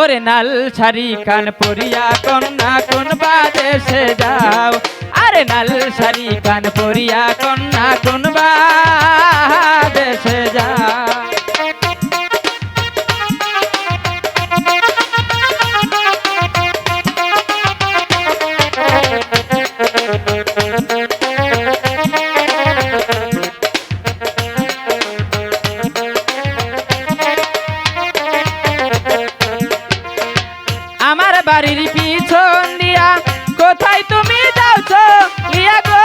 ওরে নাল শাড়ি কান পরিয়া, কন্যা কোন বাদেশে যাও। আরে নাল শাড়ি কান পরিয়া, কন্যা কোন কোথায় তুমি যাচ্ছ লিয়া গো।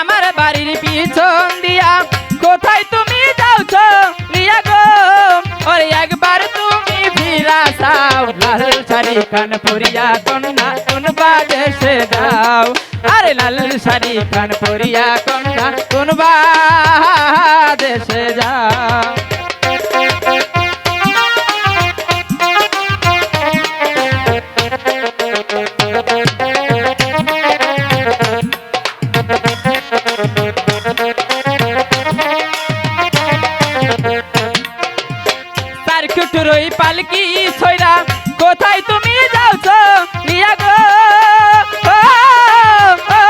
আমার বাড়ির পিছন দিয়া কোথায় তুমি ফিরা যাও লাল শাড়ি কানপুরিয়া কন্যা কোন বাদেশে যাও আরে লাল শাড়ি কান পরিয়া কন্যা কোন বাদেশে যাও পালকি ছয়রা কোথায় তুমি যাওছ? লিয়া গো। ও, ও,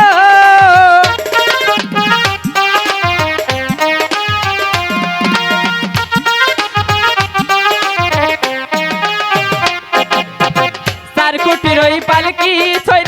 ওই পালকি ছয়রা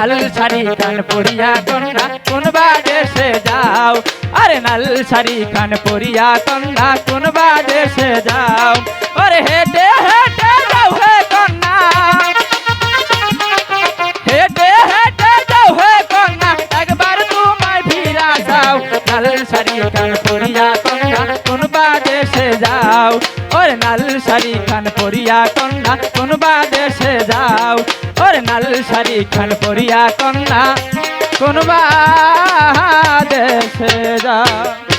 লাল শাড়ি কান পরিয়া কন্যা কোন বাদেশে যাও? আরে লাল শাড়ি কান পরিয়া কন্যা কোন বাদেশে যাও? ওরে হেঁটে হেঁটে যাও হে কন্যা। হেঁটে হেঁটে যাও হে কন্যা, একবার তোমায় ফিরা যাও। লাল শাড়ি কান পরিয়া কন্যা কোন বাদেশে যাও? ওরে নাল শাড়ি খান পরিয়া কন্যা, কোন বাদেশে যাও। ওরে নাল শাড়ি খান পরিয়া কন্যা, কোন বাদেশে যাও।